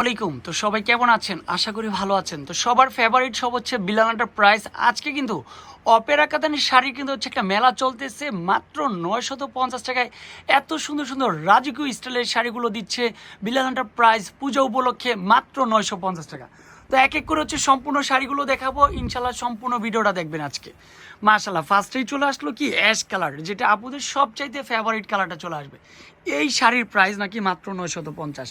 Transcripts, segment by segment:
আলাইকুম। তো সবাই কেমন আছেন? আশা করি ভালো আছেন। তো সবার ফেভারিট সব হচ্ছে বিলানাটার প্রাইস আজকে কিন্তু অপেরা কাতানির শাড়ি কিন্তু হচ্ছে একটা মেলা চলতেছে। মাত্র নয়শত পঞ্চাশ টাকায় এত সুন্দর সুন্দর রাজকীয় স্টাইলের শাড়িগুলো দিচ্ছে বিলানাটার প্রাইস পূজা উপলক্ষে মাত্র নয়শো পঞ্চাশ টাকা। তো এক এক করে হচ্ছে সম্পূর্ণ শাড়িগুলো দেখাবো। ইনশাল্লাহ সম্পূর্ণ ভিডিওটা দেখবেন আজকে। মাশাল্লাহ ফার্স্টেই চলে আসলো কি? অ্যাশ কালার যেটা আপুদের সবচাইতে ফেভারিট কালারটা চলে আসবে। এই শাড়ির প্রাইস নাকি মাত্র নয়শত পঞ্চাশ।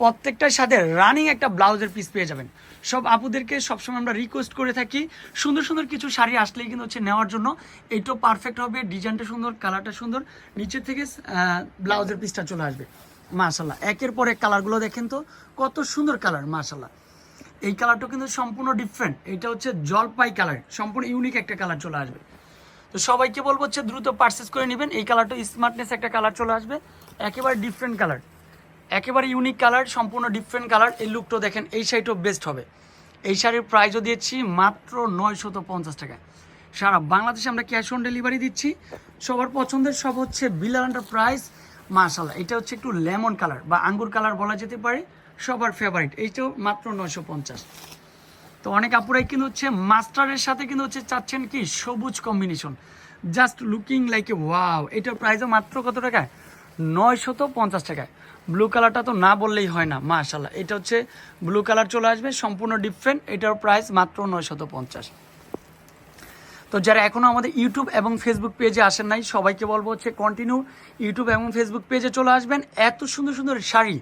প্রত্যেকটার সাথে রানিং একটা ব্লাউজের পিস পেয়ে যাবেন। সব আপুদেরকে সবসময় আমরা রিকোয়েস্ট করে থাকি, সুন্দর সুন্দর কিছু শাড়ি আসলেই কিন্তু হচ্ছে নেওয়ার জন্য। এইটাও পারফেক্ট হবে ডিজাইনটা সুন্দর কালারটা সুন্দর নিচের থেকে ব্লাউজের পিসটা চলে আসবে। মাশাল্লাহ একের পর এক কালারগুলো দেখেন তো, কত সুন্দর কালার মাশাল্লাহ এই কালারটা কিন্তু সম্পূর্ণ ডিফারেন্ট এটা হচ্ছে জলপাই কালার সম্পূর্ণ ইউনিক একটা কালার চলে আসবে। তো সবাইকে বলব হচ্ছে দ্রুত পারচেস করে নেবেন। এই কালারটা স্মার্টনেস একটা কালার চলে আসবে। একেবারে ডিফারেন্ট কালার একেবারে ইউনিক কালার সম্পূর্ণ ডিফারেন্ট কালার এই লুকটা দেখেন, এই শাড়িটাও বেস্ট হবে। এই শাড়ির প্রাইসও দিয়েছি মাত্র নয়শত পঞ্চাশ টাকায় সারা বাংলাদেশে আমরা ক্যাশ অন ডেলিভারি দিচ্ছি। সবার পছন্দের সব হচ্ছে বিলান্ডার প্রাইস মাশাল্লাহ এটা হচ্ছে একটু লেমন কালার বা আঙ্গুর কালার বলা যেতে পারে। সবার ফেভারিট এইটাও মাত্র নয়শো পঞ্চাশ। তো অনেক আপুরাই কিন্তু হচ্ছে মাস্টারের সাথে কিন্তু হচ্ছে চাচ্ছেন কি সবুজ combination just looking like a wow এটার প্রাইসও মাত্র কত টাকায়? নয়শত পঞ্চাশ টাকায়। ব্লু কালারটা তো না বললেই হয় না মাশাল্লাহ এটা হচ্ছে ব্লু কালার চলে আসবে, সম্পূর্ণ ডিফারেন্ট এটার প্রাইস মাত্র নয়শত পঞ্চাশ। তো যারা এখনও আমাদের ইউটিউব এবং ফেসবুক পেজে আসেন নাই, সবাইকে বলব হচ্ছে কন্টিনিউ ইউটিউব এবং ফেসবুক পেজে চলে আসবেন। এত সুন্দর সুন্দর শাড়ি,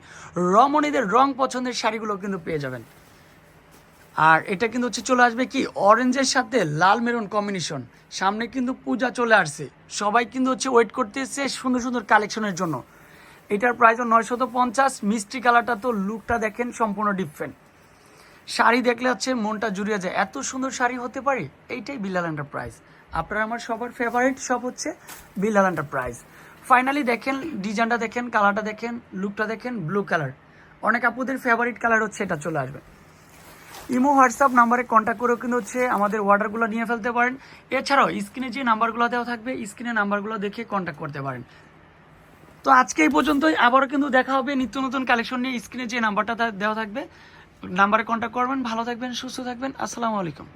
রমণীদের রং পছন্দের শাড়িগুলো কিন্তু পেয়ে যাবেন। আর এটা কিন্তু হচ্ছে চলে আসবে কি অরেঞ্জের সাথে লাল মেরুন কম্বিনেশন সামনে কিন্তু পূজা চলে আসছে। সবাই কিন্তু হচ্ছে ওয়েট করতে করতেছে সুন্দর সুন্দর কালেকশনের জন্য। এটার প্রাইস নয়শত পঞ্চাশ। মিষ্টি কালারটা তো লুকটা দেখেন সম্পূর্ণ ডিফারেন্ট শাড়ি দেখলে হচ্ছে মনটা জুড়িয়ে যায়। এত সুন্দর শাড়ি হতে পারে, এইটাই বিলাল এন্টারপ্রাইজ আপনার আমার সবার ফেভারিট সব হচ্ছে বিলাল এন্টারপ্রাইজ ফাইনালি দেখেন ডিজাইনটা দেখেন কালারটা দেখেন লুকটা দেখেন ব্লু কালার অনেক আপুদের ফেভারিট কালার হচ্ছে এটা, চলে আসবে। ইমো, হোয়াটসঅ্যাপ নাম্বারে কন্ট্যাক্ট করেও কিন্তু হচ্ছে আমাদের অর্ডারগুলো নিয়ে ফেলতে পারেন। এছাড়াও স্ক্রিনে যে নাম্বারগুলো দেওয়া থাকবে, স্ক্রিনে নাম্বারগুলো দেখে কন্ট্যাক্ট করতে পারেন। তো আজকে এই পর্যন্তই। আবারও কিন্তু দেখা হবে নিত্য নতুন কালেকশন নিয়ে। স্ক্রিনে যে নাম্বারটা দেওয়া থাকবে নাম্বারে কন্ট্যাক্ট করবেন ভালো থাকবেন সুস্থ থাকবেন আসসালামু আলাইকুম।